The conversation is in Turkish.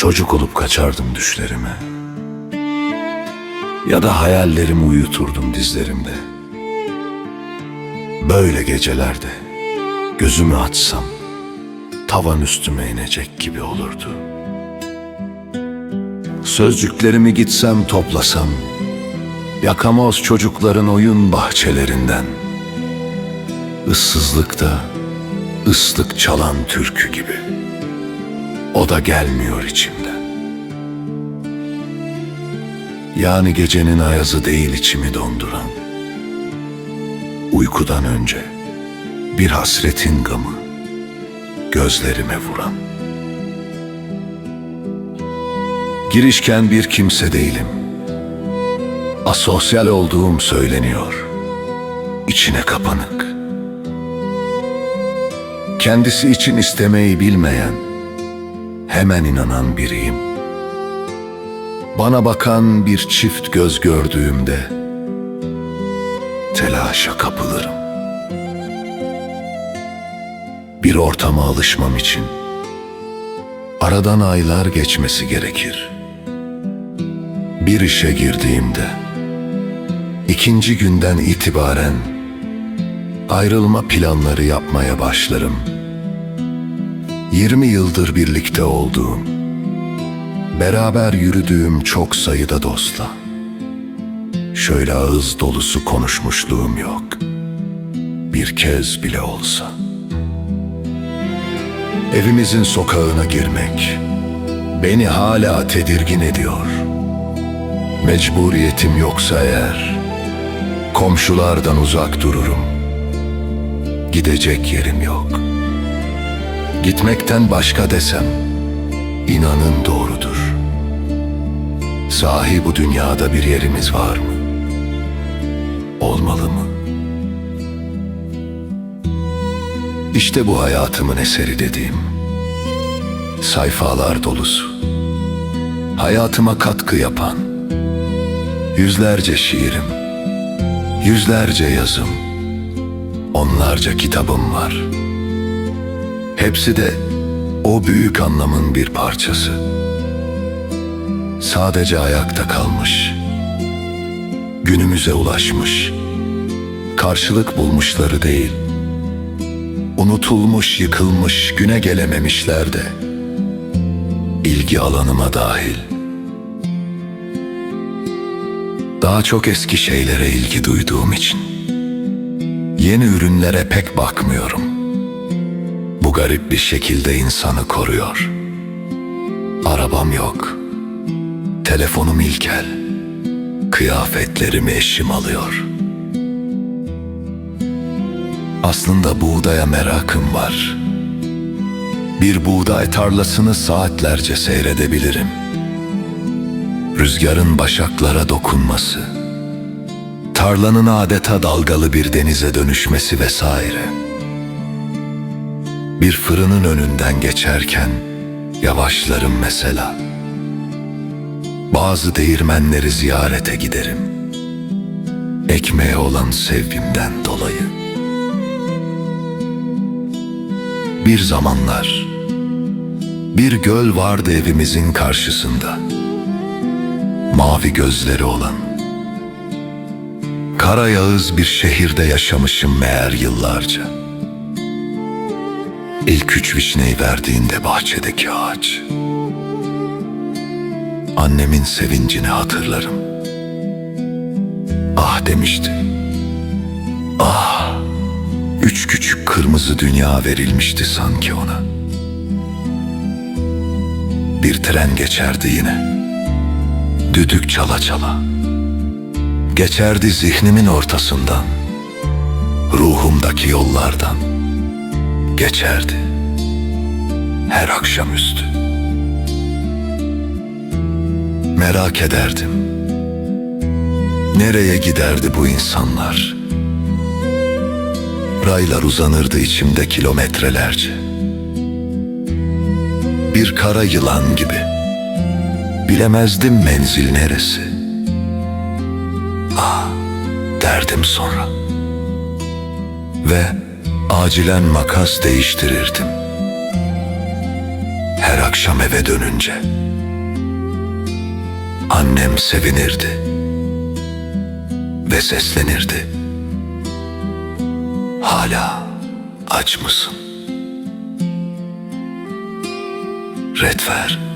Çocuk olup kaçardım düşlerime. Ya da hayallerimi uyuturdum dizlerimde. Böyle gecelerde gözümü açsam tavan üstüme inecek gibi olurdu. Sözcüklerimi gitsem toplasam yakamoz çocukların oyun bahçelerinden ıssızlıkta ıslık çalan türkü gibi. O da gelmiyor içimden. Yani gecenin ayazı değil içimi donduran. Uykudan önce bir hasretin gamı gözlerime vuran. Girişken bir kimse değilim. Asosyal olduğum söyleniyor. İçine kapanık. Kendisi için istemeyi bilmeyen, hemen inanan biriyim. Bana bakan bir çift göz gördüğümde telaşa kapılırım. Bir ortama alışmam için aradan aylar geçmesi gerekir. Bir işe girdiğimde ikinci günden itibaren ayrılma planları yapmaya başlarım. 20 yıldır birlikte olduğum, beraber yürüdüğüm çok sayıda dostla şöyle ağız dolusu konuşmuşluğum yok. Bir kez bile olsa. Evimizin sokağına girmek beni hala tedirgin ediyor. Mecburiyetim yoksa eğer komşulardan uzak dururum. Gidecek yerim yok. Gitmekten başka desem inanın doğrudur. Sahi bu dünyada bir yerimiz var mı? Olmalı mı? İşte bu hayatımın eseri dediğim. Sayfalar dolusu. Hayatıma katkı yapan. Yüzlerce şiirim. Yüzlerce yazım. Onlarca kitabım var. Hepsi de o büyük anlamın bir parçası. Sadece ayakta kalmış. Günümüze ulaşmış. Karşılık bulmuşları değil. Unutulmuş, yıkılmış, güne gelememişler de. İlgi alanıma dahil. Daha çok eski şeylere ilgi duyduğum için. Yeni ürünlere pek bakmıyorum. Bu garip bir şekilde insanı koruyor. Arabam yok. Telefonum ilkel. Kıyafetlerimi eşim alıyor. Aslında buğdaya merakım var. Bir buğday tarlasını saatlerce seyredebilirim. Rüzgarın başaklara dokunması, tarlanın adeta dalgalı bir denize dönüşmesi vesaire. Bir fırının önünden geçerken yavaşlarım mesela. Bazı değirmenleri ziyarete giderim. Ekmeğe olan sevgimden dolayı. Bir zamanlar bir göl vardı evimizin karşısında. Mavi gözleri olan. Kara Yağız bir şehirde yaşamışım meğer yıllarca. İlk üç vişneyi verdiğinde bahçedeki ağaç. Annemin sevincini hatırlarım. Ah demişti. Ah, üç küçük kırmızı dünya verilmişti sanki ona. Bir tren geçerdi yine. Düdük çala çala. Geçerdi zihnimin ortasından. Ruhumdaki yollardan. Geçerdi. Her akşamüstü. Merak ederdim. Nereye giderdi bu insanlar? Raylar uzanırdı içimde kilometrelerce. Bir kara yılan gibi. Bilemezdim menzil neresi. Ah derdim sonra. Ve acilen makas değiştirirdim. Her akşam eve dönünce. Annem sevinirdi ve seslenirdi. Hala aç mısın? Redfer